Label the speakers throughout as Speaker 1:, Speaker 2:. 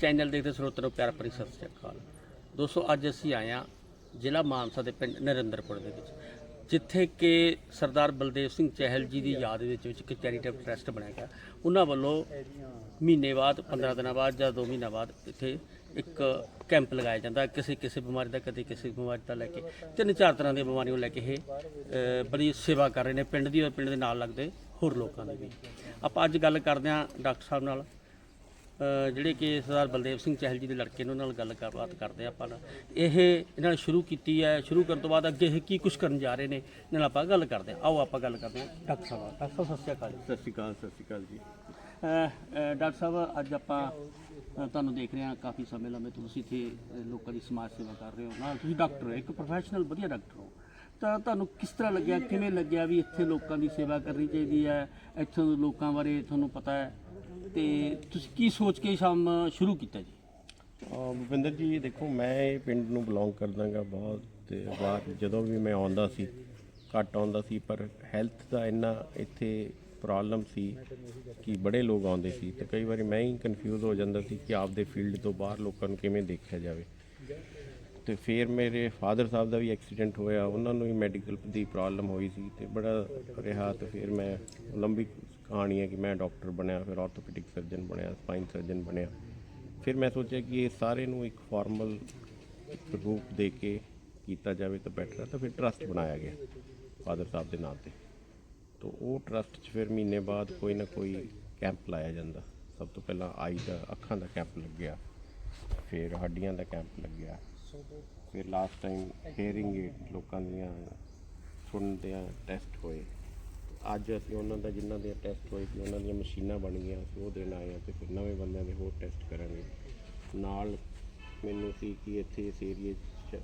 Speaker 1: Channel ਦੇਖਦੇ ਸਰੋਤਿਆਂ ਨੂੰ ਪਿਆਰ ਭਰੀ ਸਤਿ ਸ਼੍ਰੀ ਅਕਾਲ। ਦੋਸਤੋ, ਅੱਜ ਅਸੀਂ ਆਏ ਹਾਂ ਜ਼ਿਲ੍ਹਾ ਮਾਨਸਾ ਦੇ ਪਿੰਡ ਨਰਿੰਦਰਪੁਰ ਦੇ ਵਿੱਚ, ਜਿੱਥੇ ਕਿ ਸਰਦਾਰ ਬਲਦੇਵ ਸਿੰਘ ਚਹਿਲ ਜੀ ਦੀ ਯਾਦ ਵਿੱਚ ਵਿੱਚ ਇੱਕ ਚੈਰੀਟੇਬਲ ਟਰਸਟ ਬਣਾਇਆ ਗਿਆ। ਉਹਨਾਂ ਵੱਲੋਂ ਮਹੀਨੇ ਬਾਅਦ 15 ਦਿਨਾਂ ਬਾਅਦ ਜਾਂ 2 ਮਹੀਨਾ ਬਾਅਦ ਇੱਥੇ ਇੱਕ ਕੈਂਪ ਲਗਾਇਆ ਜਾਂਦਾ, ਕਿਸੇ ਕਿਸੇ ਬਿਮਾਰੀ ਦਾ, ਕਦੇ ਕਿਸੇ ਬਿਮਾਰੀ ਦਾ ਲੈ ਕੇ, ਤਿੰਨ ਚਾਰ ਤਰ੍ਹਾਂ ਦੀਆਂ ਬਿਮਾਰੀਆਂ ਨੂੰ ਲੈ ਕੇ ਇਹ ਬੜੀ ਸੇਵਾ ਕਰ ਰਹੇ ਨੇ, ਪਿੰਡ ਦੀ ਔਰ ਪਿੰਡ ਦੇ ਨਾਲ ਲੱਗਦੇ ਹੋਰ ਲੋਕਾਂ ਦੀ ਵੀ। ਆਪਾਂ ਅੱਜ ਗੱਲ ਕਰਦੇ ਹਾਂ ਡਾਕਟਰ ਸਾਹਿਬ ਨਾਲ। ਜਿਹੜੇ ਕਿ ਸਰਦਾਰ ਬਲਦੇਵ ਸਿੰਘ ਚਹਿਲ ਜੀ ਦੇ ਲੜਕੇ ਨੇ ਉਹਨਾਂ ਨਾਲ ਗੱਲ ਕਰਬਾਤ ਕਰਦੇ ਆਪਾਂ ਇਹ ਇਹਨਾਂ ਨੇ ਸ਼ੁਰੂ ਕੀਤੀ ਹੈ ਸ਼ੁਰੂ ਕਰਨ ਤੋਂ ਬਾਅਦ ਅੱਗੇ ਇਹ ਕੀ ਕੁਝ ਕਰਨ ਜਾ ਰਹੇ ਨੇ ਇਹਨਾਂ ਨਾਲ ਆਪਾਂ ਗੱਲ ਕਰਦੇ ਹਾਂ। ਆਓ ਆਪਾਂ ਗੱਲ ਕਰਦੇ ਹਾਂ ਡਾਕਟਰ ਸਾਹਿਬ। ਡਾਕਟਰ ਸਾਹਿਬ ਸਤਿ ਸ਼੍ਰੀ ਅਕਾਲ
Speaker 2: ਸਤਿ ਸ਼੍ਰੀ ਅਕਾਲ ਸਤਿ ਸ਼੍ਰੀ ਅਕਾਲ ਜੀ।
Speaker 1: ਡਾਕਟਰ ਸਾਹਿਬ ਅੱਜ ਆਪਾਂ ਤੁਹਾਨੂੰ ਦੇਖ ਰਹੇ ਹਾਂ ਕਾਫੀ ਸਮੇਂ ਲੰਮੇ ਤੁਸੀਂ ਇੱਥੇ ਲੋਕਾਂ ਦੀ ਸਮਾਜ ਸੇਵਾ ਕਰ ਰਹੇ ਹੋ। ਨਾਲ ਤੁਸੀਂ ਡਾਕਟਰ ਹੋ ਇੱਕ ਪ੍ਰੋਫੈਸ਼ਨਲ ਵਧੀਆ ਡਾਕਟਰ ਹੋ। ਤਾਂ ਤੁਹਾਨੂੰ ਕਿਸ ਤਰ੍ਹਾਂ ਲੱਗਿਆ ਕਿਵੇਂ ਲੱਗਿਆ ਵੀ ਇੱਥੇ ਲੋਕਾਂ ਦੀ ਸੇਵਾ ਕਰਨੀ ਚਾਹੀਦੀ ਹੈ? ਇੱਥੋਂ ਦੇ ਲੋਕਾਂ ਬਾਰੇ ਤੁਹਾਨੂੰ ਪਤਾ ਹੈ? ਤੇ ਤੁਸੀਂ ਕੀ ਸੋਚ ਕੇ ਸ਼ਾਮ ਸ਼ੁਰੂ ਕੀਤਾ ਜੀ?
Speaker 2: ਅਹ ਭੁਪਿੰਦਰ ਜੀ, ਦੇਖੋ, ਮੈਂ ਇਹ ਪਿੰਡ ਨੂੰ ਬਿਲੋਂਗ ਕਰਦਾਗਾ ਬਹੁਤ ਤੇ ਵਾਰ ਜਦੋਂ ਵੀ ਮੈਂ ਆਉਂਦਾ ਸੀ, ਘੱਟ ਆਉਂਦਾ ਸੀ, ਪਰ ਹੈਲਥ ਦਾ ਇੰਨਾ ਇੱਥੇ ਪ੍ਰੋਬਲਮ ਸੀ ਕਿ ਬੜੇ ਲੋਕ ਆਉਂਦੇ ਸੀ ਤੇ ਕਈ ਵਾਰੀ ਮੈਂ ਹੀ ਕਨਫਿਊਜ਼ ਹੋ ਜਾਂਦਾ ਸੀ ਕਿ ਆਪਦੇ ਫੀਲਡ ਤੋਂ ਬਾਹਰ ਲੋਕਾਂ ਨੂੰ ਕਿਵੇਂ ਦੇਖਿਆ ਜਾਵੇ। ਤੇ ਫਿਰ ਮੇਰੇ ਫਾਦਰ ਸਾਹਿਬ ਦਾ ਵੀ ਐਕਸੀਡੈਂਟ ਹੋਇਆ, ਉਹਨਾਂ ਨੂੰ ਵੀ ਮੈਡੀਕਲ ਦੀ ਪ੍ਰੋਬਲਮ ਹੋਈ ਸੀ ਤੇ ਬੜਾ ਰਿਹਾ ਤੇ ਫਿਰ ਮੈਂ ਲੰਬੀ ਕਹਾਣੀ ਹੈ ਕਿ ਮੈਂ ਡਾਕਟਰ ਬਣਿਆ, ਫਿਰ ਆਰਥੋਪੈਡਿਕ ਸਰਜਨ ਬਣਿਆ ਸਪਾਈਨ ਸਰਜਨ ਬਣਿਆ। ਫਿਰ ਮੈਂ ਸੋਚਿਆ ਕਿ ਇਹ ਸਾਰੇ ਨੂੰ ਇੱਕ ਫਾਰਮਲ ਰੂਪ ਦੇ ਕੇ ਕੀਤਾ ਜਾਵੇ ਤਾਂ ਬੈਟਰ ਹੈ, ਤਾਂ ਫਿਰ ਟਰਸਟ ਬਣਾਇਆ ਗਿਆ ਫਾਦਰ ਸਾਹਿਬ ਦੇ ਨਾਂ ਤੇ। ਤਾਂ ਉਹ ਟਰਸਟ 'ਚ ਫਿਰ ਮਹੀਨੇ ਬਾਅਦ ਕੋਈ ਨਾ ਕੋਈ ਕੈਂਪ ਲਾਇਆ ਜਾਂਦਾ। ਸਭ ਤੋਂ ਪਹਿਲਾਂ ਆਈ ਦਾ, ਅੱਖਾਂ ਦਾ ਕੈਂਪ ਲੱਗਿਆ, ਫਿਰ ਹੱਡੀਆਂ ਦਾ ਕੈਂਪ ਲੱਗਿਆ, ਫਿਰ ਲਾਸਟ ਟਾਈਮ ਹੇਅਰਿੰਗ ਏਡ ਲੋਕਾਂ ਦੀਆਂ ਸੁਣਨ ਦੇ ਟੈਸਟ ਹੋਏ। ਅੱਜ ਅਸੀਂ ਉਹਨਾਂ ਦਾ ਜਿਨ੍ਹਾਂ ਦੇ ਟੈਸਟ ਹੋਏ ਸੀ, ਉਹਨਾਂ ਦੀਆਂ ਮਸ਼ੀਨਾਂ ਬਣ ਗਈਆਂ, ਅਸੀਂ ਉਹ ਦੇਣ ਆਏ ਹਾਂ ਤੇ ਫਿਰ ਨਵੇਂ ਬੰਦਿਆਂ ਦੇ ਹੋਰ ਟੈਸਟ ਕਰਾਂਗੇ ਨਾਲ ਮੈਨੂੰ ਸੀ ਕਿ ਇੱਥੇ ਇਸ ਏਰੀਏ 'ਚ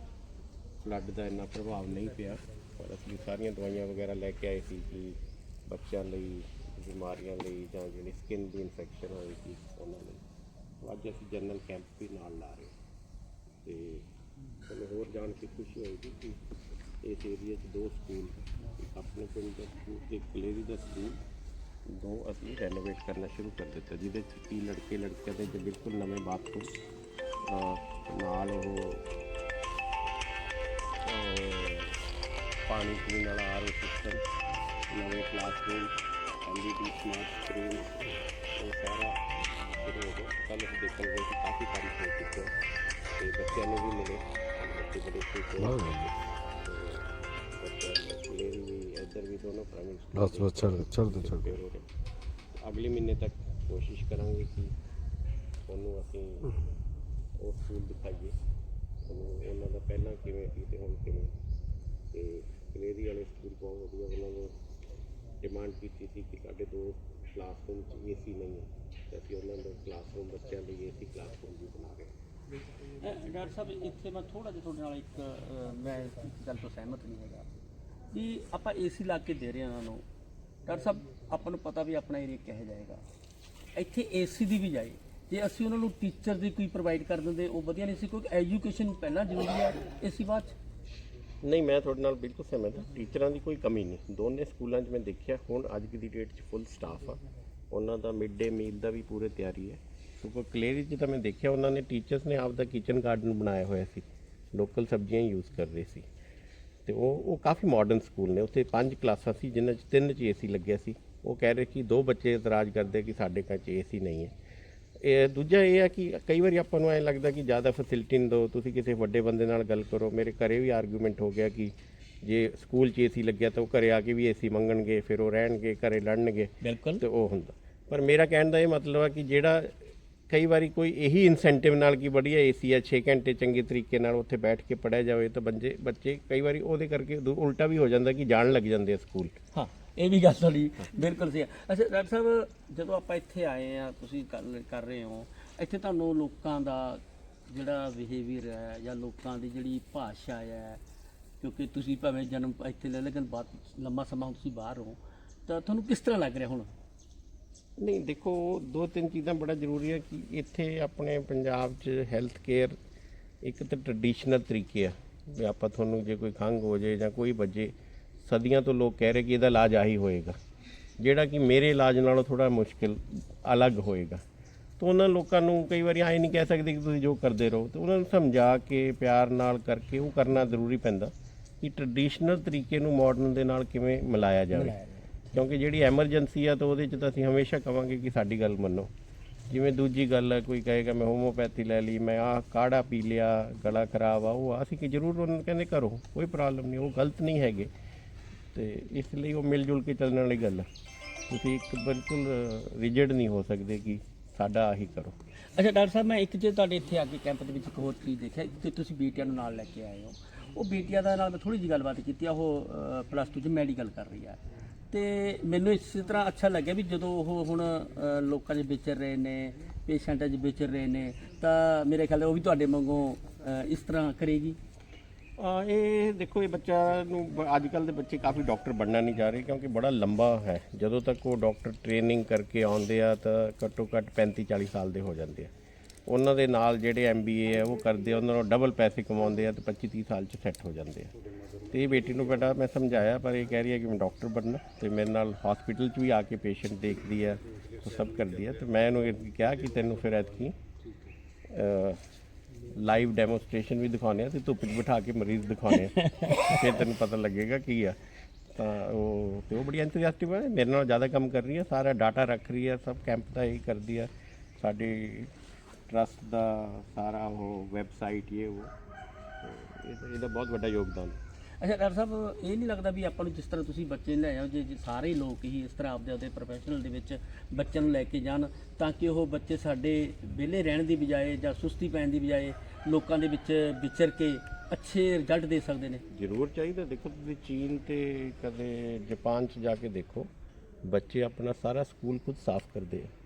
Speaker 2: ਫਲੱਡ ਦਾ ਇੰਨਾ ਪ੍ਰਭਾਵ ਨਹੀਂ ਪਿਆ, ਪਰ ਅਸੀਂ ਸਾਰੀਆਂ ਦਵਾਈਆਂ ਵਗੈਰਾ ਲੈ ਕੇ ਆਏ ਸੀ ਕਿ ਬੱਚਿਆਂ ਲਈ, ਬਿਮਾਰੀਆਂ ਲਈ ਜਾਂ ਜਿਹੜੀ ਸਕਿਨ ਦੀ ਇਨਫੈਕਸ਼ਨ ਹੋਏਗੀ ਉਹਨਾਂ ਲਈ ਅੱਜ ਅਸੀਂ ਜਨਰਲ ਕੈਂਪ ਵੀ ਨਾਲ ਲਾ ਰਹੇ ਹਾਂ। ਤੇ ਤੁਹਾਨੂੰ ਹੋਰ ਜਾਣ ਕੇ ਖੁਸ਼ੀ ਹੋਏਗੀ ਕਿ ਇਸ ਏਰੀਆ 'ਚ ਦੋ ਸਕੂਲ ਇੱਕ ਆਪਣੇ ਪਿੰਡ ਦਾ ਸਕੂਲ ਇੱਕ ਕਲੇਰੀ ਦਾ ਸਕੂਲ ਦੋ ਅਸੀਂ ਰੈਨੋਵੇਟ ਕਰਨਾ ਸ਼ੁਰੂ ਕਰ ਦਿੱਤਾ, ਜਿਹਦੇ 'ਚ ਕੀ ਲੜਕੇ ਲੜਕੀਆਂ ਦੇ ਜੋ ਬਿਲਕੁਲ ਨਵੇਂ ਬਾਥਰੂਮ ਅਹ, ਨਾਲ ਉਹ ਪਾਣੀ ਪੀਣ ਵਾਲਾ ਆਰਓ ਸਿਸਟਮ ਨਵੇਂ ਕਲਾਸਰੂਮ ਐਲਈਡੀ ਸਮਾਰਟ ਸਕਰੀਨ ਉਹ ਸਾਰਾ ਸ਼ੁਰੂ ਹੋ ਗਿਆ। ਕੱਲ੍ਹ ਅਸੀਂ ਦੇਖਣ ਗਏ ਕਿ ਕਾਫੀ ਕੰਮ ਹੋ ਚੁੱਕਿਆ ਤੇ ਬੱਚਿਆਂ ਨੂੰ ਵੀ ਮਿਲੇ, ਬੱਚੇ ਬੜੇ ਖੁਸ਼ ਹੋਏ।
Speaker 3: ਬਸ ਛੱਡ ਛੱਡ ਦੇ ਛੱਡ ਦੇ।
Speaker 2: prepare ਹੋ ਰਹੇ ਅਗਲੇ ਮਹੀਨੇ ਤੱਕ ਕੋਸ਼ਿਸ਼ ਕਰਾਂਗੇ ਕਿ ਤੁਹਾਨੂੰ ਅਸੀਂ ਉਹ ਸਕੂਲ ਦਿਖਾਈਏ। ਤੁਹਾਨੂੰ ਉਹਨਾਂ ਦਾ ਪਹਿਲਾਂ ਕਿਵੇਂ ਸੀ ਤੇ ਹੁਣ ਕਿਵੇਂ। ਤੇ ਕਲੇਰੀ ਵਾਲੇ ਸਕੂਲ ਬਹੁਤ ਵਧੀਆ ਉਹਨਾਂ ਨੇ ਡਿਮਾਂਡ ਕੀਤੀ ਸੀ ਕਿ ਸਾਡੇ ਦੋ ਕਲਾਸਰੂਮ 'ਚ ਏਸੀ ਨਹੀਂ ਹੈ। ਤੇ ਅਸੀਂ ਉਹਨਾਂ ਦੇ ਕਲਾਸਰੂਮ ਬੱਚਿਆਂ ਲਈ ਏਸੀ ਕਲਾਸਰੂਮ ਵੀ ਬਣਾ ਰਹੇ
Speaker 1: ਡਾਕਟਰ ਸਾਹਿਬ ਇੱਥੇ ਮੈਂ ਥੋੜਾ ਜਿਹਾ ਤੁਹਾਡੇ ਨਾਲ ਇੱਕ ਮੈਂ ਇੱਕ ਗੱਲ ਤੋਂ ਸਹਿਮਤ ਨਹੀਂ ਹੈਗਾ। ਕਿ ਆਪਾਂ ਏਸੀ ਲਾ ਕੇ ਦੇ ਰਹੇ ਹਾਂ ਉਹਨਾਂ ਨੂੰ। ਡਾਕਟਰ ਸਾਹਿਬ, ਆਪਾਂ ਨੂੰ ਪਤਾ ਵੀ ਆਪਣਾ ਏਰੀਆ ਕਿਹੋ ਜਾਏਗਾ ਇੱਥੇ ਏਸੀ ਦੀ ਵੀ ਜਾਏ। ਜੇ ਅਸੀਂ ਉਹਨਾਂ ਨੂੰ ਟੀਚਰ ਦੀ ਕੋਈ ਪ੍ਰੋਵਾਈਡ ਕਰ ਦਿੰਦੇ, ਉਹ ਵਧੀਆ ਨਹੀਂ ਸੀ, ਕਿਉਂਕਿ ਐਜੂਕੇਸ਼ਨ ਪਹਿਲਾਂ ਜ਼ਰੂਰੀ ਹੈ ਏਸੀ ਬਾਅਦ 'ਚ
Speaker 2: ਨਹੀਂ, ਮੈਂ ਤੁਹਾਡੇ ਨਾਲ ਬਿਲਕੁਲ ਸਹਿਮਤ ਹਾਂ। ਟੀਚਰਾਂ ਦੀ ਕੋਈ ਕਮੀ ਨਹੀਂ। ਦੋਨੇ ਸਕੂਲਾਂ 'ਚ ਮੈਂ ਦੇਖਿਆ, ਹੁਣ ਅੱਜ ਦੀ ਡੇਟ 'ਚ ਫੁੱਲ ਸਟਾਫ ਆ। ਉਹਨਾਂ ਦਾ ਮਿਡ ਡੇ ਮੀਲ ਦਾ ਵੀ ਪੂਰੇ ਤਿਆਰੀ ਹੈ। ਕਿਉਂਕਿ ਕਲੇਰੀ 'ਚ ਤਾਂ ਮੈਂ ਦੇਖਿਆ, ਉਹਨਾਂ ਨੇ ਟੀਚਰਸ ਨੇ ਆਪਦਾ ਕਿਚਨ ਗਾਰਡਨ ਬਣਾਇਆ ਹੋਇਆ ਸੀ। ਲੋਕਲ ਸਬਜ਼ੀਆਂ ਯੂਜ਼ ਕਰ ਰਹੇ ਸੀ। ਤੇ ਉਹ ਉਹ ਕਾਫੀ ਮਾਡਰਨ ਸਕੂਲ ਨੇ। ਉੱਥੇ ਪੰਜ ਕਲਾਸਾਂ ਸੀ ਜਿਨ੍ਹਾਂ 'ਚ ਤਿੰਨ 'ਚ ਏਸੀ ਲੱਗਿਆ ਸੀ। ਉਹ ਕਹਿ ਰਹੇ ਕਿ ਦੋ ਬੱਚੇ ਇਤਰਾਜ਼ ਕਰਦੇ ਕਿ ਸਾਡੇ ਘਰ 'ਚ ਏਸੀ ਨਹੀਂ ਹੈ। ਇਹ ਦੂਜਾ ਇਹ ਹੈ ਕਿ ਕਈ ਵਾਰੀ ਆਪਾਂ ਨੂੰ ਐਂ ਲੱਗਦਾ ਕਿ ਜ਼ਿਆਦਾ ਫੈਸਿਲਿਟੀ ਨਹੀਂ ਦਿਓ ਤੁਸੀਂ ਕਿਸੇ ਵੱਡੇ ਬੰਦੇ ਨਾਲ ਗੱਲ ਕਰੋ। ਮੇਰੇ ਘਰੇ ਵੀ ਆਰਗੂਮੈਂਟ ਹੋ ਗਿਆ ਕਿ ਜੇ ਸਕੂਲ 'ਚ ਏਸੀ ਲੱਗਿਆ ਤਾਂ ਉਹ ਘਰੇ ਆ ਕੇ ਵੀ ਏਸੀ ਮੰਗਣਗੇ ਫਿਰ ਉਹ ਰਹਿਣਗੇ ਘਰੇ ਲੜਨਗੇ
Speaker 1: ਬਿਲਕੁਲ।
Speaker 2: ਤੇ ਉਹ ਹੁੰਦਾ। ਪਰ ਮੇਰਾ ਕਹਿਣ ਦਾ ਇਹ ਮਤਲਬ ਹੈ ਕਿ ਜਿਹੜਾ ਕਈ ਵਾਰੀ ਕੋਈ ਇਹੀ ਇਨਸੈਂਟਿਵ ਨਾਲ ਕਿ ਵਧੀਆ ਏਸੀ ਆ 6 ਘੰਟੇ ਚੰਗੇ ਤਰੀਕੇ ਨਾਲ ਉੱਥੇ ਬੈਠ ਕੇ ਪੜਿਆ ਜਾਵੇ ਤਾਂ ਬੰਜੇ, ਬੱਚੇ ਕਈ ਵਾਰੀ ਉਹਦੇ ਕਰਕੇ ਦੂ- ਉਲਟਾ ਵੀ ਹੋ ਜਾਂਦਾ ਕਿ ਜਾਣ ਲੱਗ ਜਾਂਦੇ ਆ ਸਕੂਲ।
Speaker 1: ਹਾਂ, ਇਹ ਵੀ ਗੱਲ ਤੁਹਾਡੀ ਬਿਲਕੁਲ ਸਹੀ ਹੈ ਅੱਛਾ, ਡਾਕਟਰ ਸਾਹਿਬ, ਜਦੋਂ ਆਪਾਂ ਇੱਥੇ ਆਏ ਆ, ਤੁਸੀਂ ਗੱਲ ਕਰ ਰਹੇ ਹੋ, ਇੱਥੇ ਤੁਹਾਨੂੰ ਲੋਕਾਂ ਦਾ ਜਿਹੜਾ ਬਿਹੇਵੀਅਰ ਹੈ ਜਾਂ ਲੋਕਾਂ ਦੀ ਜਿਹੜੀ ਭਾਸ਼ਾ ਹੈ ਕਿਉਂਕਿ ਤੁਸੀਂ ਭਾਵੇਂ ਜਨਮ ਇੱਥੇ ਲੈ ਲੇਕਿਨ ਬਾਅਦ ਲੰਮਾ ਸਮਾਂ ਤੁਸੀਂ ਬਾਹਰ ਹੋ, ਤਾਂ ਤੁਹਾਨੂੰ ਕਿਸ ਤਰ੍ਹਾਂ ਲੱਗ ਰਿਹਾ ਹੁਣ?
Speaker 2: ਨਹੀਂ, ਦੇਖੋ ਦੋ ਤਿੰਨ ਚੀਜ਼ਾਂ ਬੜਾ ਜ਼ਰੂਰੀ ਹੈ ਕਿ ਇੱਥੇ ਆਪਣੇ ਪੰਜਾਬ 'ਚ ਹੈਲਥ ਕੇਅਰ ਇੱਕ ਤਾਂ ਟ੍ਰੈਡੀਸ਼ਨਲ ਤਰੀਕੇ ਆ ਵੀ ਆਪਾਂ ਤੁਹਾਨੂੰ ਜੇ ਕੋਈ ਖੰਘ ਹੋ ਜਾਏ ਜਾਂ ਕੋਈ ਵੱਜੇ, ਸਦੀਆਂ ਤੋਂ ਲੋਕ ਕਹਿ ਰਹੇ ਕਿ ਇਹਦਾ ਇਲਾਜ ਆਹੀ ਹੋਏਗਾ। ਜਿਹੜਾ ਕਿ ਮੇਰੇ ਇਲਾਜ ਨਾਲੋਂ ਥੋੜਾ ਮੁਸ਼ਕਿਲ ਅਲੱਗ ਹੋਏਗਾ। ਤਾਂ ਉਹਨਾਂ ਲੋਕਾਂ ਨੂੰ ਕਈ ਵਾਰੀ ਆਏ ਨਹੀਂ ਕਹਿ ਸਕਦੇ ਕਿ ਤੁਸੀਂ ਜੋ ਕਰਦੇ ਰਹੋ। ਤੇ ਉਹਨਾਂ ਨੂੰ ਸਮਝਾ ਕੇ, ਪਿਆਰ ਨਾਲ ਕਰਕੇ ਉਹ ਕਰਨਾ ਜ਼ਰੂਰੀ ਪੈਂਦਾ ਕਿ ਟ੍ਰੈਡੀਸ਼ਨਲ ਤਰੀਕੇ ਨੂੰ ਮਾਡਰਨ ਦੇ ਨਾਲ ਕਿਵੇਂ ਮਿਲਾਇਆ ਜਾਵੇ। ਕਿਉਂਕਿ ਜਿਹੜੀ ਐਮਰਜੈਂਸੀ ਆ ਤਾਂ ਉਹਦੇ 'ਚ ਤਾਂ ਅਸੀਂ ਹਮੇਸ਼ਾ ਕਵਾਂਗੇ ਕਿ ਸਾਡੀ ਗੱਲ ਮੰਨੋ। ਜਿਵੇਂ ਦੂਜੀ ਗੱਲ ਹੈ ਕੋਈ ਕਹੇਗਾ ਮੈਂ ਹੋਮੋਪੈਥੀ ਲੈ ਲਈ ਮੈਂ ਆਹ ਕਾੜਾ ਪੀ ਲਿਆ ਗਲਾ ਖਰਾਬ ਆ ਉਹ ਆ, ਅਸੀਂ ਕਿ ਜ਼ਰੂਰ ਉਹਨਾਂ ਨੂੰ ਕਹਿੰਦੇ ਕਰੋ ਕੋਈ ਪ੍ਰੋਬਲਮ ਨਹੀਂ ਉਹ ਗਲਤ ਨਹੀਂ ਹੈਗੇ। ਤੇ ਇਸ ਲਈ ਉਹ ਮਿਲ ਜੁਲ ਕੇ ਚੱਲਣ ਵਾਲੀ ਗੱਲ ਹੈ ਤੁਸੀਂ ਇੱਕ ਬਿਲਕੁਲ ਰਿਜਿਡ ਨਹੀਂ ਹੋ ਸਕਦੇ ਕਿ ਸਾਡਾ ਆਹੀ ਕਰੋ।
Speaker 1: ਅੱਛਾ ਡਾਕਟਰ ਸਾਹਿਬ ਮੈਂ ਇੱਕ ਜੇ ਤੁਹਾਡੇ ਇੱਥੇ ਆ ਕੇ ਕੈਂਪ ਦੇ ਵਿੱਚ ਇੱਕ ਹੋਰ ਚੀਜ਼ ਦੇਖਿਆ ਕਿ ਤੁਸੀਂ ਬੇਟੀਆਂ ਨੂੰ ਨਾਲ ਲੈ ਕੇ ਆਏ ਹੋ ਉਹ ਬੇਟੀਆਂ ਦਾ ਨਾਲ ਮੈਂ ਥੋੜੀ ਜਿਹੀ ਗੱਲਬਾਤ ਕੀਤੀ ਆ ਉਹ ਪਲੱਸ 2 ਚ ਮੈਡੀਕਲ ਕਰ ਰਹੀ ਆ। ਤੇ ਮੈਨੂੰ ਇਸੇ ਤਰ੍ਹਾਂ ਅੱਛਾ ਲੱਗਿਆ ਵੀ ਜਦੋਂ ਉਹ ਹੁਣ ਅ, ਲੋਕਾਂ 'ਚ ਵਿਚਰ ਰਹੇ ਨੇ ਪੇਸ਼ੈਂਟਾਂ 'ਚ ਵਿਚਰ ਰਹੇ ਨੇ ਤਾਂ ਮੇਰੇ ਖਿਆਲ ਨਾਲ ਉਹ ਵੀ ਤੁਹਾਡੇ ਵਾਂਗੂ ਅ, ਇਸ ਤਰ੍ਹਾਂ ਕਰੇਗੀ?
Speaker 2: ਆ ਇਹ ਦੇਖੋ ਇਹ ਬੱਚਾ ਨੂੰ ਅੱਜ ਕੱਲ ਦੇ ਬੱਚੇ ਕਾਫੀ ਡਾਕਟਰ ਬਣਨਾ ਨਹੀਂ ਚਾਹ ਰਹੇ ਕਿਉਂਕਿ ਬੜਾ ਲੰਬਾ ਹੈ। ਜਦੋਂ ਤੱਕ ਉਹ ਡਾਕਟਰ ਟ੍ਰੇਨਿੰਗ ਕਰਕੇ ਆਉਂਦੇ ਆ ਤਾਂ ਘੱਟੋ ਘੱਟ 35 40 ਸਾਲ ਦੇ ਹੋ ਜਾਂਦੇ ਆ। ਉਹਨਾਂ ਦੇ ਨਾਲ ਜਿਹੜੇ ਐਮਬੀਏ ਹੈ ਉਹ ਕਰਦੇ ਆ ਉਹਨਾਂ ਨੂੰ ਡਬਲ ਪੈਸੇ ਕਮਾਉਂਦੇ ਆ ਤੇ 25 30 ਸਾਲ ਚ ਸੈੱਟ ਹੋ ਜਾਂਦੇ ਆ। ਤੇ ਇਹ ਬੇਟੀ ਨੂੰ ਬੇਟਾ ਮੈਂ ਸਮਝਾਇਆ, ਪਰ ਇਹ ਕਹਿ ਰਹੀ ਹੈ ਕਿ ਮੈਂ ਡਾਕਟਰ ਬਣਨਾ ਤੇ ਮੇਰੇ ਨਾਲ ਹਸਪੀਟਲ 'ਚ ਵੀ ਆ ਕੇ ਪੇਸ਼ੈਂਟ ਦੇਖਦੀ ਹੈ, ਉਹ ਸਭ ਕਰਦੀ ਹੈ। ਤੇ ਮੈਂ ਇਹਨੂੰ ਇਹ ਕਿਹਾ ਕਿ ਤੈਨੂੰ ਫਿਰ ਐਤਕੀ ਲਾਈਵ ਡੈਮੋਸਟ੍ਰੇਸ਼ਨ ਵੀ ਦਿਖਾਉਂਦੇ ਆ ਤੇ ਧੁੱਪ 'ਚ ਬਿਠਾ ਕੇ ਮਰੀਜ਼ ਦਿਖਾਉਂਦੇ ਆ। ਫਿਰ ਤੈਨੂੰ ਪਤਾ ਲੱਗੇਗਾ ਕੀ ਆ। ਤਾਂ ਉਹ, ਤੇ ਉਹ ਬੜੀ ਐਂਥੂਸੀਆਸਟਿਕ ਹੈ ਮੇਰੇ ਨਾਲ ਜ਼ਿਆਦਾ ਕੰਮ ਕਰ ਰਹੀ ਹੈ, ਸਾਰਾ ਡਾਟਾ ਰੱਖ ਰਹੀ ਹੈ, ਸਭ ਕੈਂਪ ਦਾ ਇਹੀ ਕਰਦੀ ਹੈ। ਸਾਡੇ ਟਰਸਟ ਦਾ ਸਾਰਾ ਉਹ ਵੈਬਸਾਈਟ ਇਹ ਉਹ। ਇਹਦਾ- ਇਹਦਾ ਬਹੁਤ ਵੱਡਾ ਯੋਗਦਾਨ। ਹੈ
Speaker 1: ਅੱਛਾ, ਡਾਕਟਰ ਸਾਹਿਬ, ਇਹ ਨਹੀਂ ਲੱਗਦਾ ਵੀ ਆਪਾਂ ਨੂੰ ਜਿਸ ਤਰ੍ਹਾਂ ਤੁਸੀਂ ਬੱਚੇ ਲੈ ਆਓ, ਜੇ ਜੇ ਸਾਰੇ ਲੋਕ ਹੀ ਇਸ ਤਰ੍ਹਾਂ ਆਪਦੇ ਆਪਦੇ ਪ੍ਰੋਫੈਸ਼ਨਲ ਦੇ ਵਿੱਚ ਬੱਚਿਆਂ ਨੂੰ ਲੈ ਕੇ ਜਾਣ, ਤਾਂ ਕਿ ਉਹ ਬੱਚੇ ਸਾਡੇ ਵਿਹਲੇ ਰਹਿਣ ਦੀ ਬਜਾਏ ਜਾਂ ਸੁਸਤੀ ਪੈਣ ਦੀ ਬਜਾਏ ਲੋਕਾਂ ਦੇ ਵਿੱਚ ਵਿਚਰ ਕੇ ਅੱਛੇ ਰਿਜ਼ਲਟ ਦੇ ਸਕਦੇ ਨੇ।
Speaker 2: ਜ਼ਰੂਰ ਚਾਹੀਦਾ। ਦੇਖੋ, ਤੁਸੀਂ ਚੀਨ ਤੇ ਕਦੇ ਜਾਪਾਨ 'ਚ ਜਾ ਕੇ ਦੇਖੋ, ਬੱਚੇ ਆਪਣਾ ਸਾਰਾ ਸਕੂਲ ਖੁਦ ਸਾਫ਼ ਕਰਦੇ ਆ।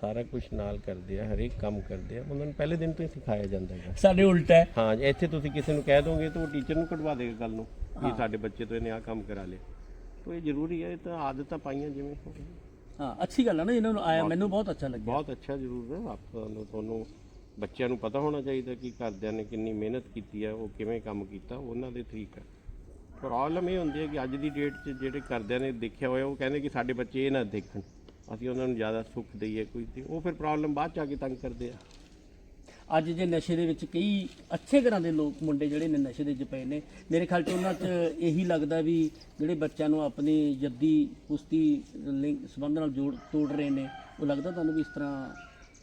Speaker 2: ਸਾਰਾ ਕੁਝ ਨਾਲ ਕਰਦੇ ਆ ਹਰੇਕ ਕੰਮ ਕਰਦੇ ਆ ਉਹਨਾਂ ਨੂੰ ਪਹਿਲੇ ਦਿਨ ਤੋਂ ਹੀ ਸਿਖਾਇਆ ਜਾਂਦਾ ਹੈ
Speaker 1: ਸਾਡੇ ਉਲਟਾ ਹੈ।
Speaker 2: ਹਾਂ ਜੇ ਇੱਥੇ ਤੁਸੀਂ ਕਿਸੇ ਨੂੰ ਕਹਿ ਦੋਗੇ ਤਾਂ ਉਹ ਟੀਚਰ ਨੂੰ ਕਢਵਾ ਦੇਗਾ ਗੱਲ ਨੂੰ ਕਿ ਸਾਡੇ ਬੱਚੇ ਤੋਂ ਇਹਨੇ ਆਹ ਕੰਮ ਕਰਾ ਲਿਆ। ਤਾਂ ਇਹ ਜ਼ਰੂਰੀ ਹੈ ਇਹ ਤਾਂ ਆਦਤਾਂ ਪਾਈਆਂ ਜਿਵੇਂ
Speaker 1: ਹਾਂ ਅੱਛੀ ਗੱਲ ਹੈ ਨਾ ਇਹਨਾਂ ਨੂੰ ਆਇਆ ਮੈਨੂੰ ਬਹੁਤ ਅੱਛਾ ਲੱਗਿਆ।
Speaker 2: ਬਹੁਤ ਅੱਛਾ ਜ਼ਰੂਰ ਹੈ ਆਪਾਂ ਨੂੰ ਤੁਹਾਨੂੰ ਬੱਚਿਆਂ ਨੂੰ ਪਤਾ ਹੋਣਾ ਚਾਹੀਦਾ ਕਿ ਘਰਦਿਆਂ ਨੇ ਕਿੰਨੀ ਮਿਹਨਤ ਕੀਤੀ ਹੈ ਉਹ ਕਿਵੇਂ ਕੰਮ ਕੀਤਾ ਉਹਨਾਂ ਦੇ ਠੀਕ ਹੈ ਪ੍ਰੋਬਲਮ ਇਹ ਹੁੰਦੀ ਹੈ ਕਿ ਅੱਜ ਦੀ ਡੇਟ 'ਚ ਜਿਹੜੇ ਘਰਦਿਆਂ ਨੇ ਦੇਖਿਆ ਹੋਇਆ ਉਹ ਕਹਿੰਦੇ ਕਿ ਸਾਡੇ ਬੱਚੇ ਇਹ ਨਾ ਦੇਖਣ। ਅਸੀਂ ਉਹਨਾਂ ਨੂੰ ਜ਼ਿਆਦਾ ਸੁੱਖ ਦਈਏ ਕੋਈ ਤੇ ਉਹ ਫਿਰ ਪ੍ਰੋਬਲਮ ਬਾਅਦ ਚ ਆ ਕੇ ਤੰਗ ਕਰਦੇ ਆ।
Speaker 1: ਅੱਜ ਜੇ ਨਸ਼ੇ ਦੇ ਵਿੱਚ ਕਈ ਅੱਛੇ ਘਰਾਂ ਦੇ ਲੋਕ ਮੁੰਡੇ ਜਿਹੜੇ ਨੇ ਨਸ਼ੇ ਦੇ ਵਿੱਚ ਪਏ ਨੇ ਮੇਰੇ ਖਿਆਲ 'ਚ ਉਹਨਾਂ 'ਚ ਇਹੀ ਲੱਗਦਾ ਵੀ ਜਿਹੜੇ ਬੱਚਿਆਂ ਨੂੰ ਆਪਣੀ ਜੱਦੀ ਕੁਸ਼ਤੀ ਲਿੰਕ ਸੰਬੰਧ ਨਾਲ ਜੋੜ ਤੋੜ ਰਹੇ ਨੇ ਉਹ ਲੱਗਦਾ ਤੁਹਾਨੂੰ ਵੀ ਇਸ ਤਰ੍ਹਾਂ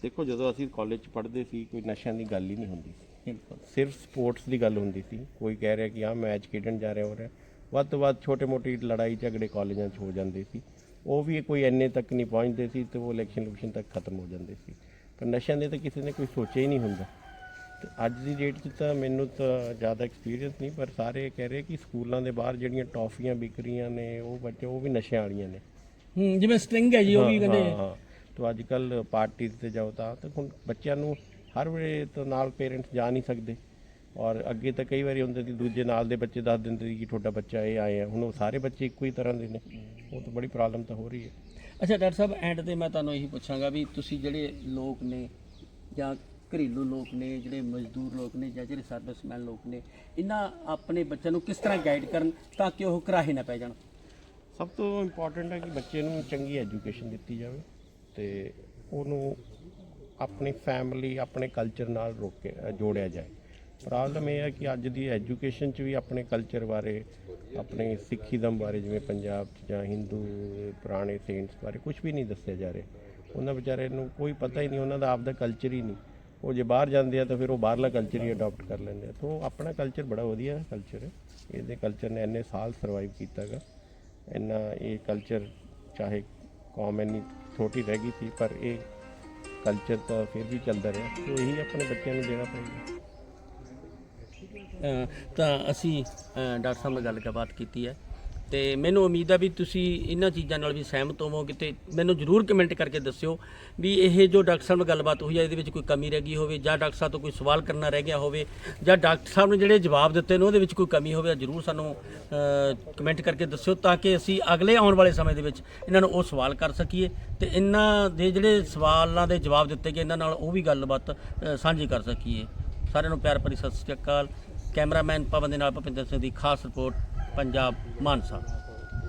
Speaker 2: ਦੇਖੋ ਜਦੋਂ ਅਸੀਂ ਕਾਲਜ 'ਚ ਪੜ੍ਹਦੇ ਸੀ ਕੋਈ ਨਸ਼ਿਆਂ ਦੀ ਗੱਲ ਹੀ ਨਹੀਂ ਹੁੰਦੀ ਸੀ।
Speaker 1: ਬਿਲਕੁਲ।
Speaker 2: ਸਿਰਫ ਸਪੋਰਟਸ ਦੀ ਗੱਲ ਹੁੰਦੀ ਸੀ। ਕੋਈ ਕਹਿ ਰਿਹਾ ਕਿ ਆ ਮੈਚ ਖੇਡਣ ਜਾ ਰਿਹਾ ਹੋ ਰਿਹਾ। ਵੱਧ ਤੋਂ ਵੱਧ ਛੋਟੇ-ਮੋਟੀ ਲੜਾਈ ਝਗੜੇ ਕਾਲਜਾਂ 'ਚ ਹੋ ਜਾਂਦੇ ਸੀ। ਉਹ ਵੀ ਕੋਈ ਇੰਨੇ ਤੱਕ ਨਹੀਂ ਪਹੁੰਚਦੇ ਸੀ ਤੇ ਉਹ ਇਲੈਕਸ਼ਨ ਲੁਕਸ਼ਨ ਤੱਕ ਖਤਮ ਹੋ ਜਾਂਦੇ ਸੀ। ਪਰ ਨਸ਼ਿਆਂ ਦੇ ਤਾਂ ਕਿਸੇ ਨੇ ਕੋਈ ਸੋਚਿਆ ਹੀ ਨਹੀਂ ਹੁੰਦਾ। ਤੇ ਅੱਜ ਦੀ ਡੇਟ 'ਚ ਤਾਂ ਮੈਨੂੰ ਤਾਂ ਜ਼ਿਆਦਾ ਐਕਸਪੀਰੀਅੰਸ ਨਹੀਂ ਪਰ ਸਾਰੇ ਕਹਿ ਰਹੇ ਕਿ ਸਕੂਲਾਂ ਦੇ ਬਾਹਰ ਜਿਹੜੀਆਂ ਟੌਫੀਆਂ ਵਿਕ ਰਹੀਆਂ ਨੇ ਉਹ ਬੱਚੇ ਉਹ ਵੀ ਨਸ਼ਿਆਂ ਵਾਲੀਆਂ ਨੇ।
Speaker 1: ਹੂੰ ਜਿਵੇਂ ਸਟ੍ਰਿੰਗ ਹੈ ਜੀ ਉਹ ਵੀ ਕਹਿੰਦੇ
Speaker 2: ਹਾਂ, ਤਾਂ ਅੱਜ ਕੱਲ ਪਾਰਟੀਆਂ ਤੇ ਜਾਓ ਤਾਂ ਤੇ ਹੁਣ ਬੱਚਿਆਂ ਨੂੰ ਹਰ ਵੇਲੇ ਤਾਂ ਨਾਲ ਪੇਰੈਂਟਸ ਜਾ ਨਹੀਂ ਸਕਦੇ। ਔਰ ਅੱਗੇ ਤਾਂ ਕਈ ਵਾਰੀ ਹੁੰਦੇ ਸੀ ਦੂਜੇ ਨਾਲ ਦੇ ਬੱਚੇ ਦੱਸ ਦਿੰਦੇ ਸੀ ਕਿ ਤੁਹਾਡਾ ਬੱਚਾ ਇਹ ਆਏ ਆ ਹੁਣ ਉਹ ਸਾਰੇ ਬੱਚੇ ਇੱਕੋ ਹੀ ਤਰ੍ਹਾਂ ਦੇ ਨੇ। ਉਹ ਤਾਂ ਬੜੀ ਪ੍ਰੋਬਲਮ ਤਾਂ ਹੋ ਰਹੀ ਹੈ।
Speaker 1: ਅੱਛਾ ਡਾਕਟਰ ਸਾਹਿਬ ਐਂਡ ਤੇ ਮੈਂ ਤੁਹਾਨੂੰ ਇਹੀ ਪੁੱਛਾਂਗਾ ਵੀ ਤੁਸੀਂ ਜਿਹੜੇ ਲੋਕ ਨੇ ਜਾਂ ਘਰੇਲੂ ਲੋਕ ਨੇ ਜਿਹੜੇ ਮਜ਼ਦੂਰ ਲੋਕ ਨੇ ਜਾਂ ਜਿਹੜੇ ਸਰਵਿਸਮੈਨ ਲੋਕ ਨੇ ਇਹਨਾਂ ਆਪਣੇ ਬੱਚਿਆਂ ਨੂੰ ਕਿਸ ਤਰ੍ਹਾਂ ਗਾਈਡ ਕਰਨ ਤਾਂ ਕਿ ਉਹ ਕਰਾਹੇ ਨਾ ਪੈ ਜਾਣ?
Speaker 2: ਸਭ ਤੋਂ ਇੰਪੋਰਟੈਂਟ ਹੈ ਕਿ ਬੱਚੇ ਨੂੰ ਚੰਗੀ ਐਜੂਕੇਸ਼ਨ ਦਿੱਤੀ ਜਾਵੇ ਤੇ ਉਹਨੂੰ ਆਪਣੀ ਫੈਮਿਲੀ ਆਪਣੇ ਕਲਚਰ ਨਾਲ ਰੋਕੇ ਜੋੜਿਆ ਜਾਏ। ਪ੍ਰੋਬਲਮ ਇਹ ਹੈ ਕਿ ਅੱਜ ਦੀ ਐਜੂਕੇਸ਼ਨ 'ਚ ਵੀ ਆਪਣੇ ਕਲਚਰ ਬਾਰੇ, ਆਪਣੇ ਸਿੱਖੀਜ਼ਮ ਬਾਰੇ ਜਿਵੇਂ ਪੰਜਾਬ 'ਚ ਜਾਂ ਹਿੰਦੂ, ਪੁਰਾਣੇ ਸੇਂਟਸ ਬਾਰੇ ਕੁਝ ਵੀ ਨਹੀਂ ਦੱਸਿਆ ਜਾ ਰਿਹਾ। ਉਹਨਾਂ ਵਿਚਾਰੇ ਨੂੰ ਕੋਈ ਪਤਾ ਹੀ ਨਹੀਂ, ਉਹਨਾਂ ਦਾ ਆਪਦਾ ਕਲਚਰ ਹੀ ਨਹੀਂ। ਉਹ ਜੇ ਬਾਹਰ ਜਾਂਦੇ ਆ ਤਾਂ ਫਿਰ ਉਹ ਬਾਹਰਲਾ ਕਲਚਰ ਹੀ ਅਡਾਪਟ ਕਰ ਲੈਂਦੇ ਆ। ਤੋਂ ਆਪਣਾ ਕਲਚਰ ਬੜਾ ਵਧੀਆ ਕਲਚਰ ਹੈ। ਇਹਦੇ ਕਲਚਰ ਨੇ ਇੰਨੇ ਸਾਲ ਸਰਵਾਈਵ ਕੀਤਾਗਾ। ਇੰਨਾ ਇਹ ਕਲਚਰ ਚਾਹੇ ਕੌਮ ਇੰਨੀ ਛੋਟੀ ਰਹਿ ਗਈ ਸੀ, ਪਰ ਇਹ ਕਲਚਰ ਤਾਂ ਫਿਰ ਵੀ ਚੱਲਦਾ ਰਿਹਾ। ਤੇ ਇਹੀ ਆਪਣੇ ਬੱਚਿਆਂ ਨੂੰ ਦੇਣਾ ਪਏਗਾ।
Speaker 1: ਤਾਂ ਅਸੀਂ ਡਾਕਟਰ ਸਾਹਿਬ ਨਾਲ ਗੱਲਬਾਤ ਕੀਤੀ ਹੈ। ਤੇ ਮੈਨੂੰ ਉਮੀਦ ਹੈ ਵੀ ਤੁਸੀਂ ਇਹਨਾਂ ਚੀਜ਼ਾਂ ਨਾਲ ਵੀ ਸਹਿਮਤ ਹੋਵੋਗੇ ਤੇ ਮੈਨੂੰ ਜਰੂਰ ਕਮੈਂਟ ਕਰਕੇ ਦੱਸਿਓ ਵੀ ਇਹ ਜੋ ਡਾਕਟਰ ਸਾਹਿਬ ਨਾਲ ਗੱਲਬਾਤ ਹੋਈ ਹੈ, ਇਹਦੇ ਵਿੱਚ ਕੋਈ ਕਮੀ ਰਹਿ ਗਈ ਹੋਵੇ ਜਾਂ ਡਾਕਟਰ ਸਾਹਿਬ ਤੋਂ ਕੋਈ ਸਵਾਲ ਕਰਨਾ ਰਹਿ ਗਿਆ ਹੋਵੇ ਜਾਂ ਡਾਕਟਰ ਸਾਹਿਬ ਨੇ ਜਿਹੜੇ ਜਵਾਬ ਦਿੱਤੇ ਨੇ, ਉਹਦੇ ਵਿੱਚ ਕੋਈ ਕਮੀ ਹੋਵੇ ਜਰੂਰ ਸਾਨੂੰ ਕਮੈਂਟ ਕਰਕੇ ਦੱਸਿਓ ਤਾਂ ਕਿ ਅਸੀਂ ਅਗਲੇ ਆਉਣ ਵਾਲੇ ਸਮੇਂ ਦੇ ਵਿੱਚ ਇਹਨਾਂ ਨੂੰ ਉਹ ਸਵਾਲ ਕਰ ਸਕੀਏ ਤੇ ਇਹਨਾਂ ਦੇ ਜਿਹੜੇ ਸਵਾਲਾਂ ਦੇ ਜਵਾਬ ਦਿੱਤੇ ਗਏ, ਇਹਨਾਂ ਨਾਲ ਉਹ ਵੀ ਗੱਲਬਾਤ ਸਾਂਝੀ ਕਰ ਸਕੀਏ। ਸਾਰਿਆਂ ਨੂੰ ਪਿਆਰ ਭਰੀ ਸਤਿ ਸ਼੍ਰੀ ਅਕਾਲ। ਕੈਮਰਾਮੈਨ ਪਵਨ ਦੇ ਨਾਲ ਭਪਿੰਦਰ ਸਿੰਘ ਦੀ ਖਾਸ ਰਿਪੋਰਟ, ਪੰਜਾਬ ਮਾਨਸਾ।